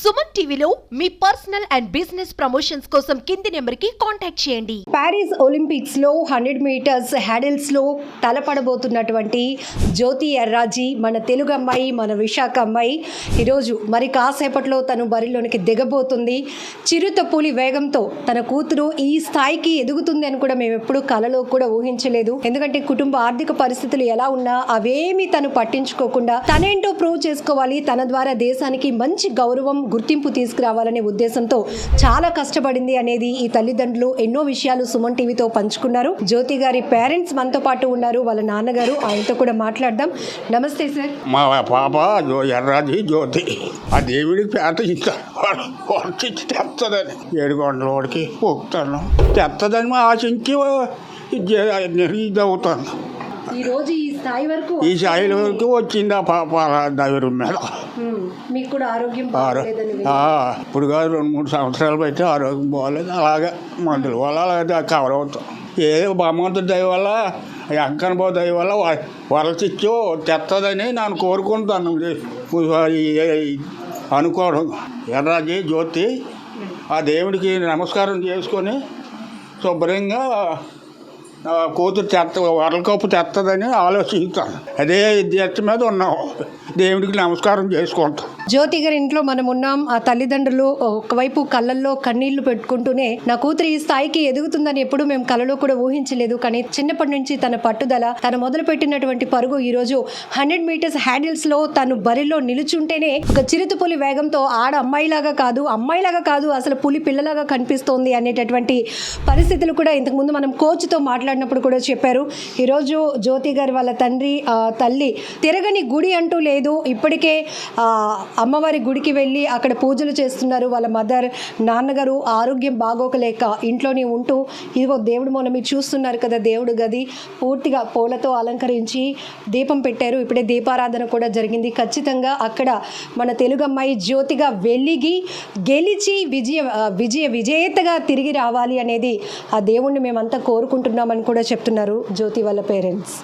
సుమన్ టీవీలో మీ personal and business promotions కోసం కింది నెంబర్కి కాంటాక్ట్ చేయండి. ప్యారిస్ ఒలింపిక్స్లో హండ్రెడ్ మీటర్స్ హ్యాడిల్స్లో తలపడబోతున్నటువంటి జ్యోతి ఎర్రాజీ మన తెలుగు అమ్మాయి మన విశాఖ అమ్మాయి. ఈరోజు మరి కాసేపట్లో తను బరిలోనికి దిగబోతుంది. చిరుత చిరుతపులి వేగంతో తన కూతురు ఈ స్థాయికి ఎదుగుతుంది అని కూడా మేము ఎప్పుడు కలలో కూడా ఊహించలేదు. ఎందుకంటే కుటుంబ ఆర్థిక పరిస్థితులు ఎలా ఉన్నా అవేమీ తను పట్టించుకోకుండా తనేంటో ప్రూవ్ చేసుకోవాలి. తన ద్వారా దేశానికి మంచి గౌరవం గుర్తింపు తీసుకురావాలనే ఉద్దేశంతో చాలా కష్టపడింది అనేది ఈ తల్లిదండ్రులు ఎన్నో విషయాలు సుమన్ టీవీతో పంచుకున్నారు. జ్యోతి గారి పేరెంట్స్ మనతో పాటు ఉన్నారు. వాళ్ళ నాన్నగారు ఆయనతో కూడా మాట్లాడదాం. నమస్తే సార్. మా పాప జో ఎర్రాది జ్యోతి. ఆ దేవుడికి పేట ఇస్తాను తెత్తదని. ఏడు గంటల వాడికి పోతాను. తెత్తదని ఆశించి ఇది చే- నేను ఇది అవుతాను ఈ రోజు ఈ స్థాయి వరకు ఈ స్థాయిల వరకు వచ్చింది ఆ పాప దగ్గర మీద మీకు కూడా ఆరోగ్యం ఇప్పుడు కాదు రెండు మూడు సంవత్సరాలు బట్టి ఆరోగ్యం బాగలేదు. అలాగే మందుల వల్ల అలాగే కవర్ అవుతాం. ఏ భగవంతుడి దయ వల్ల అంకన బాబు దయ వల్ల వరచిచ్చో తెత్తదని నేను కోరుకుంటాను అనుకోవడం. ఎర్రాజీ జ్యోతి ఆ దేవుడికి నమస్కారం చేసుకొని శుభ్రంగా కూతురు తెత్త వరల్డ్ తెత్తదని ఆలోచిస్తాను అదే దీక్ష మీద ఉన్నాం దేవుడికి నమస్కారం చేసుకుంటాం. జ్యోతి గారి ఇంట్లో మనం ఉన్నాం. ఆ తల్లిదండ్రులు ఒకవైపు కళ్ళల్లో కన్నీళ్ళు పెట్టుకుంటూనే నా కూతురు ఈ స్థాయికి ఎదుగుతుందని ఎప్పుడు మేము కలలో కూడా ఊహించలేదు. కానీ చిన్నప్పటి నుంచి తన పట్టుదల తను మొదలు పెట్టినటువంటి పరుగు ఈరోజు హండ్రెడ్ మీటర్స్ హ్యాండిల్స్లో తను బరిలో నిలుచుంటేనే ఒక చిరుతపులి వేగంతో ఆడ అమ్మాయిలాగా కాదు అమ్మాయిలాగా కాదు అసలు పులి పిల్లలాగా కనిపిస్తోంది అనేటటువంటి పరిస్థితులు కూడా ఇంతకుముందు మనం కోచ్తో మాట్లాడినప్పుడు కూడా చెప్పారు. ఈరోజు జ్యోతి గారి వాళ్ళ తండ్రి తల్లి తిరగని గుడి అంటూ లేదు. ఇప్పటికే అమ్మవారి గుడికి వెళ్ళి అక్కడ పూజలు చేస్తున్నారు వాళ్ళ మదర్. నాన్నగారు ఆరోగ్యం బాగోకలేక ఇంట్లోనే ఉంటూ ఇదిగో దేవుడు మొన్న మీరు చూస్తున్నారు కదా దేవుడు గది. పూర్తిగా పూలతో అలంకరించి దీపం పెట్టారు. ఇప్పుడే దీపారాధన కూడా జరిగింది. ఖచ్చితంగా అక్కడ మన తెలుగు అమ్మాయి జ్యోతిగా వెలిగి గెలిచి విజయ విజయ విజేతగా తిరిగి రావాలి అనేది ఆ దేవుణ్ణి మేమంతా కోరుకుంటున్నామని కూడా చెప్తున్నారు జ్యోతి వాళ్ళ పేరెంట్స్.